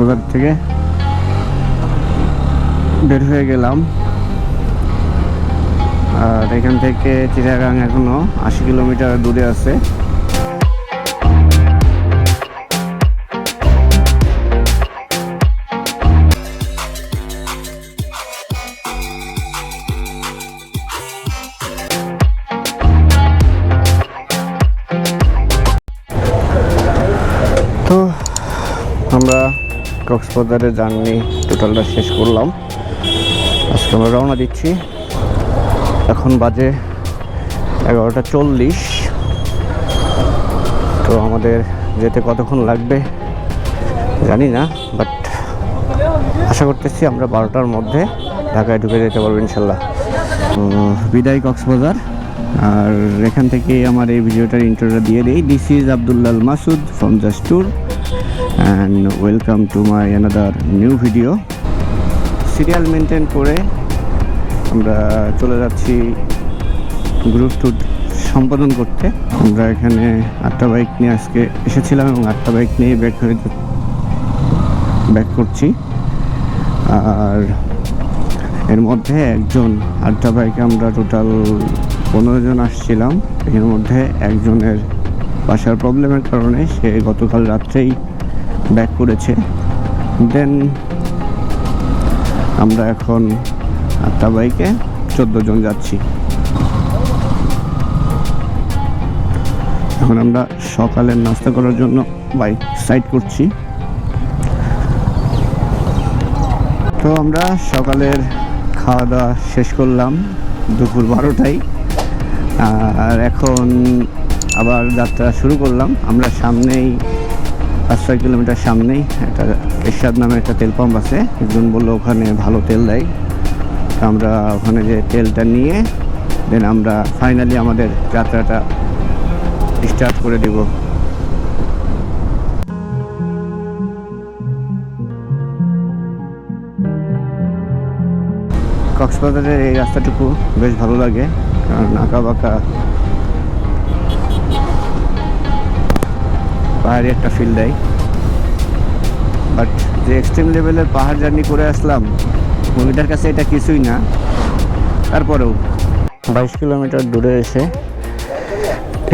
কক্সবাজার থেকে বের হয়ে গেলাম। আর এখান থেকে চিটাগাং এখনও আশি কিলোমিটার দূরে আছে। কক্সবাজারের জার্নি টোটালটা শেষ করলাম। আজকে আমরা রওনা দিচ্ছি। এখন বাজে এগারোটা চল্লিশ। তো আমাদের যেতে কতক্ষণ লাগবে জানি না বাট আশা করতেছি আমরা বারোটার মধ্যে ঢাকায় ঢুকে যেতে পারব ইনশাল্লাহ। বিদায় কক্সবাজার। আর এখান থেকে আমার এই ভিডিওটার ইন্টারভিউ দিয়ে দিই। This is Abdullah Masud from just tour and welcome to my another new video serial maintain করে আমরা চলে যাচ্ছি গ্রুপ ট্যুর সম্পাদন করতে। আমরা এখানে আটটা বাইক নিয়ে আজকে এসেছিলাম এবং আটটা বাইক নিয়ে ব্যাক হয়ে ব্যাক করছি। আর এর মধ্যে একজন, আটটা বাইকে আমরা টোটাল পনেরো জন আসছিলাম। এর মধ্যে একজনের বাসার প্রবলেমের কারণে সে গতকাল রাত্রেই ব্যাক করেছে। দেন আমরা এখন আটটা বাইকে চোদ্দ জন যাচ্ছি। এখন আমরা সকালের নাস্তা করার জন্য বাইক সাইড করছি। তো আমরা সকালের খাওয়া দাওয়া শেষ করলাম দুপুর বারোটায়। আর এখন আবার যাত্রা শুরু করলাম। আমরা সামনেই পাঁচ ছয় কিলোমিটার সামনেই একটা এরশাদ নামে একটা তেল পাম্প আছে। একজন বলল ওখানে ভালো তেল দেয়। আমরা ওখানে যে তেলটা নিয়ে দেন আমরা ফাইনালি আমাদের যাত্রাটা স্টার্ট করে দেব। কক্সবাজারের এই রাস্তাটুকু বেশ ভালো লাগে। কারণ আঁকা বাঁকা পাহাড়ি একটা ফিল দেয়। বাট যে এক্সট্রিম লেভেলের পাহাড় জার্নি করে আসলাম, মুভিটার কাছে এটা কিছুই না। তারপরেও বাইশ কিলোমিটার দূরে এসে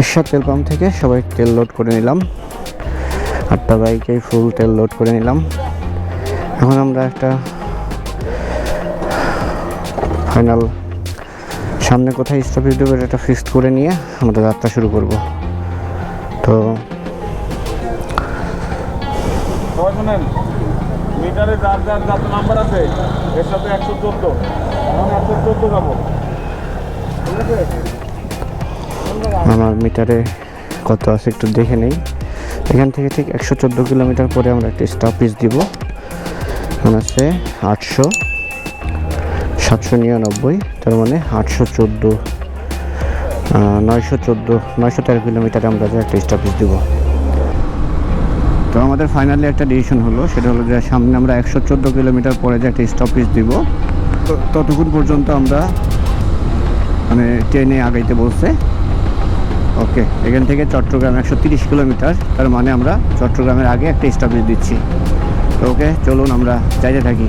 ঈশ্বর তেল পাম্প থেকে সবাই তেল লোড করে নিলাম। আটটা বাইকেই ফুল তেল লোড করে নিলাম। এখন আমরা একটা ফাইনাল সামনে কোথায় স্টপেজ দেবো এটা ফিক্সড করে নিয়ে আমরা যাত্রা শুরু করব। তো শোনেন, মিটারে যার যার যার নাম্বার আছে, এর সাথে একশো চোদ্দ। আমি একশো চোদ্দ যাব। আমার মিটারে কত আছে একটু দেখে নেই। এখান থেকে ঠিক একশো চোদ্দ কিলোমিটার পরে আমরা একটা স্টপেজ দিব। এখন আছে আটশো, সাতশো নিরানব্বই, তার মানে আটশো চোদ্দ নয়শো চোদ্দ, নয়শো তেরো কিলোমিটারে আমরা একটা স্টপেজ দিব। তো আমাদের ফাইনালি একটা ডিসিশন হলো, সেটা হলো যে সামনে আমরা একশো চোদ্দ কিলোমিটার পরে যে একটা স্টপেজ দিব। ততক্ষণ পর্যন্ত আমরা মানে ট্রেনে আগাইতে বলছে। ওকে এখান থেকে চট্টগ্রাম একশো তিরিশ কিলোমিটার, তার মানে আমরা চট্টগ্রামের আগে একটা স্টপেজ দিচ্ছি। তো ওকে চলুন আমরা যাইতে থাকি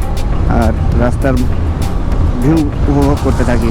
আর রাস্তার ভিউ উপভোগ করতে থাকি।